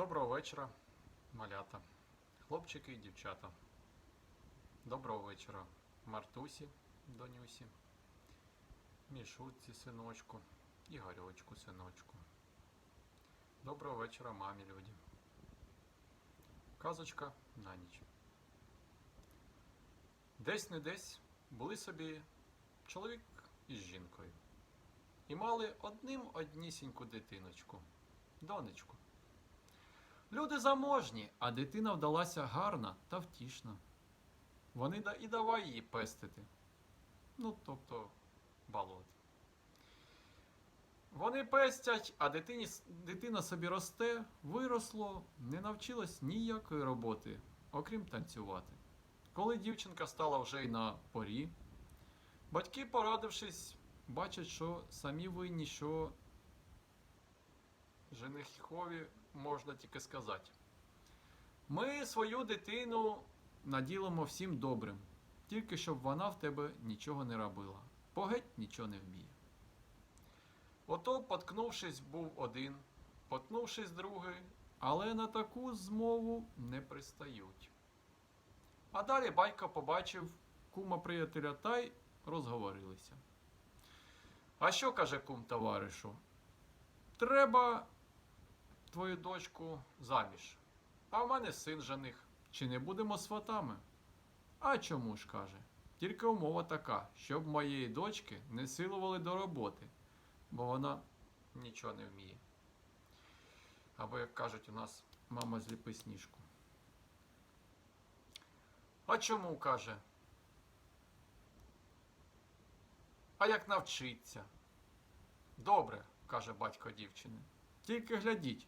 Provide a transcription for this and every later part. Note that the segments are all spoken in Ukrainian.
Доброго вечора, малята, хлопчики і дівчата. Доброго вечора, Мартусі, донюсі, Мішутці, синочку, Ігорьочку, синочку. Доброго вечора, мамі люди. Казочка на ніч. Десь не десь були собі чоловік із жінкою. І мали одним однісіньку дитиночку, донечку. Люди заможні, а дитина вдалася гарна та втішна. Вони і давай її пестити. Ну, тобто, балот. Вони пестять, а дитині, дитина собі росте, виросло, не навчилась ніякої роботи, окрім танцювати. Коли дівчинка стала вже й на порі, батьки, порадившись, бачать, що самі винні, що женихові можна тільки сказати. Ми свою дитину наділимо всім добрим, тільки щоб вона в тебе нічого не робила, бо геть нічого не вміє. Ото, поткнувшись, був один, поткнувшись другий, але на таку змову не пристають. А далі батько побачив кума приятеля та й розговорилися. А що каже кум товаришу? Треба твою дочку заміж. А в мене син жених. Чи не будемо сватами? А чому ж каже? Тільки умова така, щоб моєї дочки не силували до роботи, бо вона нічого не вміє. Або, як кажуть у нас, мама зліпи сніжку. А чому каже? А як навчиться? Добре, каже батько дівчини. Тільки глядіть,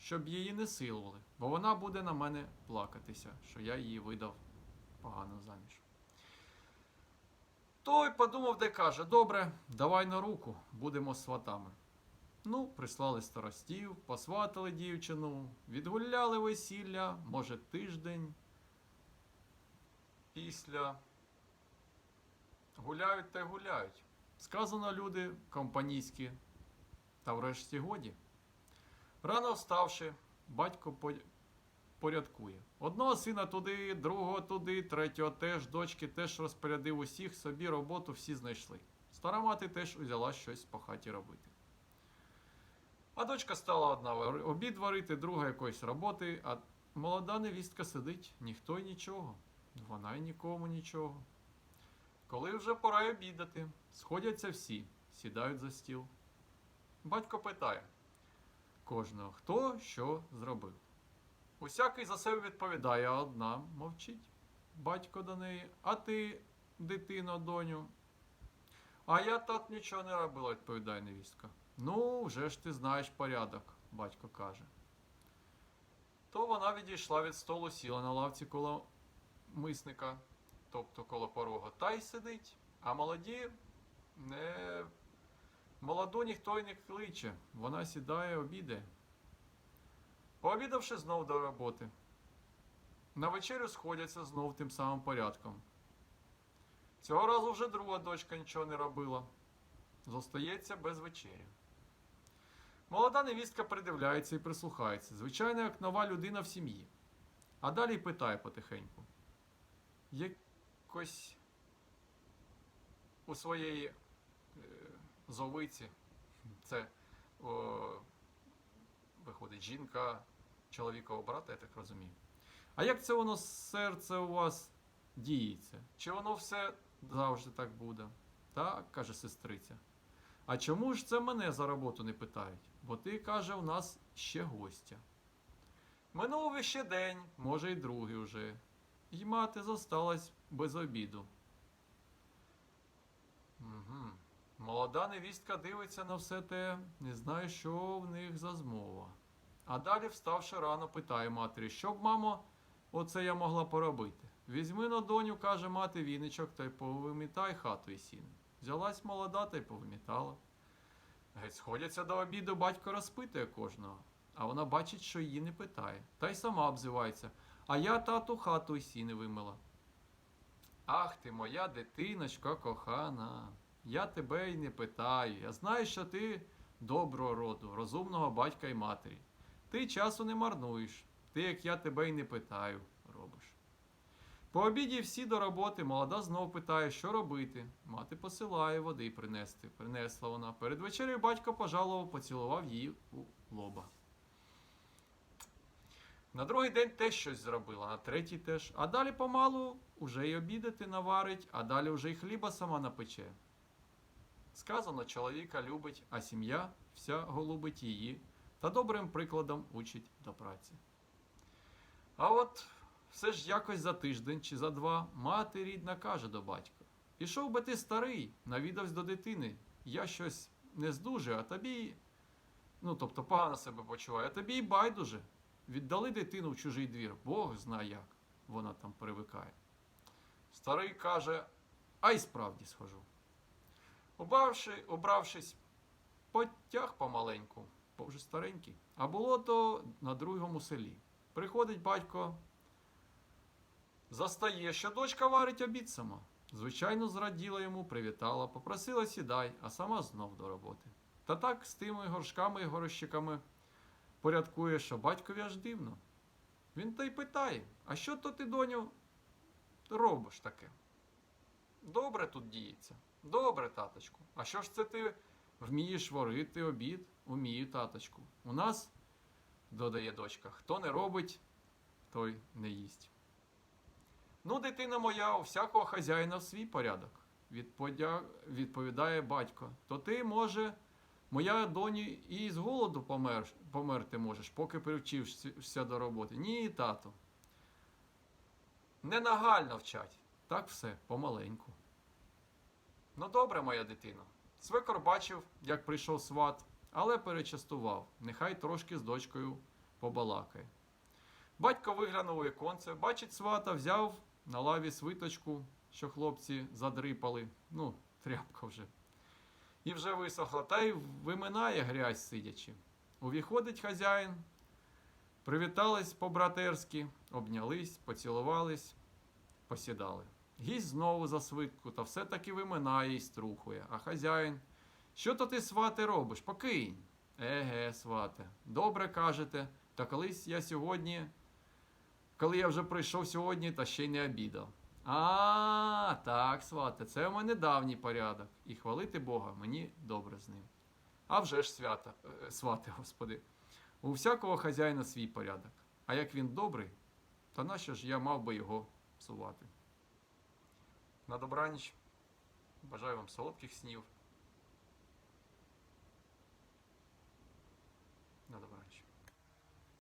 щоб її не силували, бо вона буде на мене плакатися, що я її видав погано заміж. Той подумав, де каже: Добре, давай на руку, будемо сватами. Ну, прислали старостів, посватали дівчину, відгуляли весілля, може, тиждень. Після гуляють та й гуляють. Сказано люди компанійські, та врешті годі. Рано вставши, батько порядкує. Одного сина туди, другого туди, третього теж, дочки теж розпорядив усіх, собі роботу всі знайшли. Стара мати теж узяла щось по хаті робити. А дочка стала одна обід варити, друга якоїсь роботи, а молода невістка сидить, ніхто й нічого. Вона й нікому нічого. Коли вже пора обідати, сходяться всі, сідають за стіл. Батько питає кожного, хто що зробив. Усякий за себе відповідає, а одна мовчить. Батько до неї, а ти, дитино, доню. А я так нічого не робила, відповідає невістка. Ну, вже ж ти знаєш порядок, батько каже. То вона відійшла від столу, сіла на лавці коло мисника, тобто коло порога, та й сидить. А молоді не Молоду ніхто й не кличе, вона сідає, обідає. Пообідавши знов до роботи. На вечерю сходяться знов тим самим порядком. Цього разу вже друга дочка нічого не робила. Зостається без вечері. Молода невістка придивляється і прислухається, звичайно, як нова людина в сім'ї. А далі питає потихеньку. Якось у своєї зовиці. Це о, виходить жінка чоловікового брата, я так розумію. А як це воно серце у вас діється? Чи воно все завжди так буде? Так, каже сестриця. А чому ж це мене за роботу не питають? Бо ти, каже, у нас ще гостя. Минув іще день, може й другий уже. І мати зосталась без обіду. Угу. Молода невістка дивиться на все те, не знає, що в них за змова. А далі, вставши рано, питає матері, що б, мамо, оце я могла поробити. Візьми на доню, каже мати, віничок та й повимітай хату і сін. Взялась молода та й повимітала. Геть сходяться до обіду, батько розпитує кожного, а вона бачить, що її не питає, та й сама обзивається. А я тату хату і сіни вимила. Ах ти, моя дитиночка кохана, я тебе й не питаю. Я знаю, що ти доброго роду, розумного батька й матері. Ти часу не марнуєш, ти, як я тебе й не питаю, робиш. По обіді всі до роботи, молода знов питає, що робити. Мати посилає води принести. Принесла вона. Перед вечерею батько пожалував, поцілував її у лоба. На другий день теж щось зробила, на третій теж. А далі помалу уже й обідати наварить, а далі вже й хліба сама напече. Сказано, чоловіка любить, а сім'я вся голубить її та добрим прикладом учить до праці. А от все ж якось за тиждень чи за два мати рідна каже до батька: Пішов би ти старий, навідався до дитини. Я щось не здуже, а тобі, ну тобто погано себе почуваю, а тобі й байдуже. Віддали дитину в чужий двір, Бог знає як вона там привикає. Старий каже, а й справді схожу. Обравши, обравшись, потяг помаленьку, бо вже старенький. А було то на другому селі. Приходить батько, застає, що дочка варить обід сама. Звичайно, зраділа йому, привітала, попросила сідай, а сама знов до роботи. Та так з тими горшками і горощиками порядкує, що батькові аж дивно. Він та й питає: а що то ти, доню, робиш таке? Добре тут діється. Добре, таточку. А що ж це ти вмієш варити обід? Умію, таточку. У нас, додає дочка, хто не робить, той не їсть. Ну, дитина моя, у всякого хазяїна свій порядок, відповідає батько. То ти, може, моя доні, і з голоду помер... померти можеш, поки привчишся до роботи. Ні, тато. Ненагально вчать. Так все, помаленьку. Ну, добре, моя дитино. Свекор бачив, як прийшов сват, але перечастував. Нехай трошки з дочкою побалакає. Батько виглянув у віконце, бачить свата, взяв на лаві свиточку, що хлопці задрипали, ну, тряпка вже. І вже висохла, та й виминає грязь сидячи. Увіходить хазяїн, привітались по-братерськи, обнялись, поцілувались, посідали. Гість знову за свитку, та все-таки виминає і струхує. А хазяїн, що то ти, свате, робиш? Покинь. Еге, свате, добре кажете, та колись я сьогодні, коли я вже прийшов сьогодні, та ще й не обідав. А, так, свате, це в мене давній порядок. І хвалити Бога мені добре з ним. А вже ж свята, е, свате, Господи, у всякого хазяїна свій порядок. А як він добрий, то нащо ж я мав би його псувати? На добраніч. Бажаю вам солодких снів.